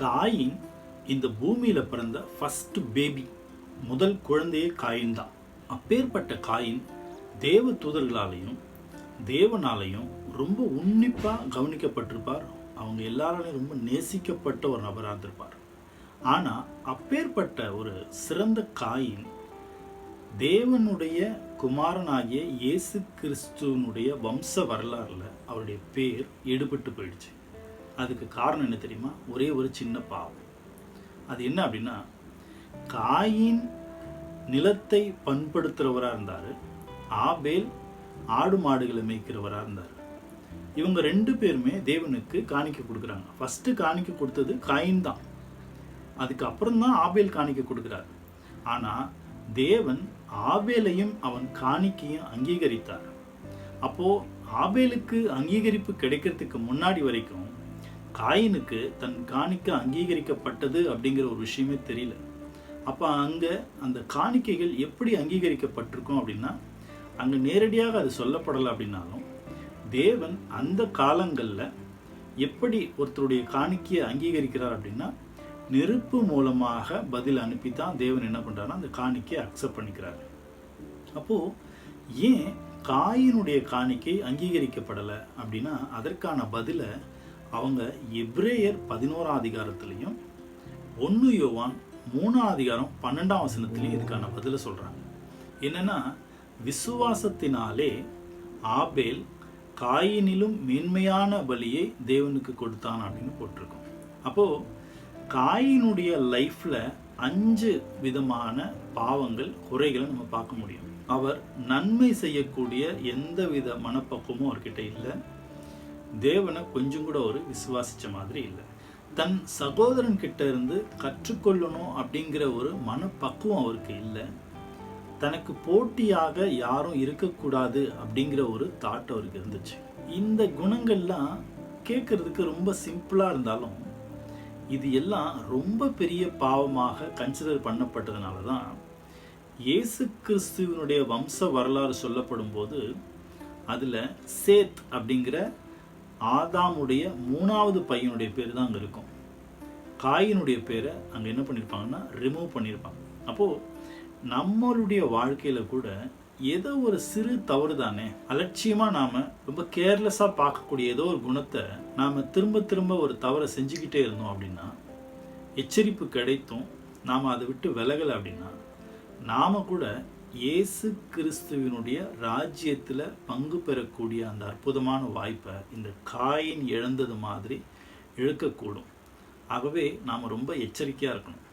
Coin இந்த பூமியில் பிறந்த ஃபஸ்ட்டு பேபி முதல் குழந்தையே காயின் தான். அப்பேற்பட்ட காயின் தேவ தூதர்களாலையும் தேவனாலையும் ரொம்ப உன்னிப்பாக கவனிக்கப்பட்டிருப்பார். அவங்க எல்லாராலையும் ரொம்ப நேசிக்கப்பட்ட ஒரு நபராக இருந்திருப்பார். ஆனால் அப்பேற்பட்ட ஒரு சிறந்த காயின் தேவனுடைய குமாரனாகிய இயேசு கிறிஸ்துவனுடைய வம்ச வரலாறில் அவருடைய பேர் எடுபட்டு போயிடுச்சு. அதுக்கு காரணம் என்ன தெரியுமா? ஒரே ஒரு சின்ன பாவம். அது என்ன அப்படின்னா காயின் நிலத்தை பண்படுத்துகிறவராக இருந்தார் ஆபேல் ஆடு மாடுகளை மேய்க்கிறவராக இருந்தார். இவங்க ரெண்டு பேருமே தேவனுக்கு காணிக்க கொடுக்குறாங்க. ஃபஸ்ட்டு காணிக்க கொடுத்தது காயின் தான். அதுக்கு தான் ஆபேல் காணிக்க கொடுக்குறாரு. ஆனால் தேவன் ஆபேலையும் அவன் காணிக்கையும் அங்கீகரித்தார். அப்போது ஆபேலுக்கு அங்கீகரிப்பு கிடைக்கிறதுக்கு முன்னாடி வரைக்கும் காயினுக்கு தன் காணிக்கை அங்கீகரிக்கப்பட்டது அப்படிங்கிற ஒரு விஷயமே தெரியல. அப்போ அங்கே அந்த காணிக்கைகள் எப்படி அங்கீகரிக்கப்பட்டிருக்கும் அப்படின்னா அங்கே நேரடியாக அது சொல்லப்படலை அப்படின்னாலும் தேவன் அந்த காலங்களில் எப்படி ஒருத்தருடைய காணிக்கையை அங்கீகரிக்கிறார் அப்படின்னா நெருப்பு மூலமாக பதில் அனுப்பி தான் தேவன் என்ன பண்றாருன்னா அந்த காணிக்கையை அக்செப்ட் பண்ணிக்கிறார். அப்போது ஏன் காயினுடைய காணிக்கை அங்கீகரிக்கப்படலை அப்படின்னா அதற்கான பதிலை அவங்க எப்ரேயர் பதினோராம் அதிகாரத்திலையும் ஒன்று யோவான் மூணாம் அதிகாரம் பன்னெண்டாம் வசனத்திலையும் இதுக்கான பதிலை சொல்கிறாங்க என்னென்னா விசுவாசத்தினாலே ஆபேல் காயினிலும் மேன்மையான பலியை தேவனுக்கு கொடுத்தான் அப்படின்னு போட்டிருக்கோம். அப்போது காயினுடைய லைஃப்பில் அஞ்சு விதமான பாவங்கள் குறைகளை நம்ம பார்க்க முடியும். அவர் நன்மை செய்யக்கூடிய எந்த வித மனப்பக்குவமும் அவர்கிட்ட இல்லை. தேவனை கொஞ்சம் கூட ஒரு விசுவாசித்த மாதிரி இல்லை. தன் சகோதரன் கிட்ட இருந்து கற்றுக்கொள்ளணும் அப்படிங்கிற ஒரு மனப்பக்குவம் அவருக்கு இல்லை. தனக்கு போட்டியாக யாரும் இருக்கக்கூடாது அப்படிங்கிற ஒரு தாட் அவருக்கு இருந்துச்சு. இந்த குணங்கள்லாம் கேட்கறதுக்கு ரொம்ப சிம்பிளாக இருந்தாலும் இது எல்லாம் ரொம்ப பெரிய பாவமாக கன்சிடர் பண்ணப்பட்டதுனால தான் இயேசு கிறிஸ்துவனுடைய வம்ச வரலாறு சொல்லப்படும் போது அதில் சேத் அப்படிங்கிற ஆதாமுடைய மூணாவது பையனுடைய பேர் தான் அங்கே இருக்கும். காயினுடைய பேரை அங்கே என்ன பண்ணியிருப்பாங்கன்னா ரிமூவ் பண்ணியிருப்பாங்க அப்போது நம்மளுடைய வாழ்க்கையில் கூட ஏதோ ஒரு சிறு தவறு தானே. அலட்சியமாக நாம் ரொம்ப கேர்லெஸ்ஸாக பார்க்கக்கூடிய ஏதோ ஒரு குணத்தை நாம் திரும்ப திரும்ப ஒரு தவறை செஞ்சுக்கிட்டே இருந்தோம் அப்படின்னா எச்சரிப்பு கிடைத்தும் நாம் அதை விட்டு விலகலை அப்படின்னா நாம் கூட இயேசு கிறிஸ்துவினுடைய ராஜ்யத்தில் பங்கு பெறக்கூடிய அந்த அற்புதமான வாய்ப்பை இந்த காயின் இழந்தது மாதிரி இழக்கக்கூடும். ஆகவே நாம் ரொம்ப எச்சரிக்கையாக இருக்கணும்.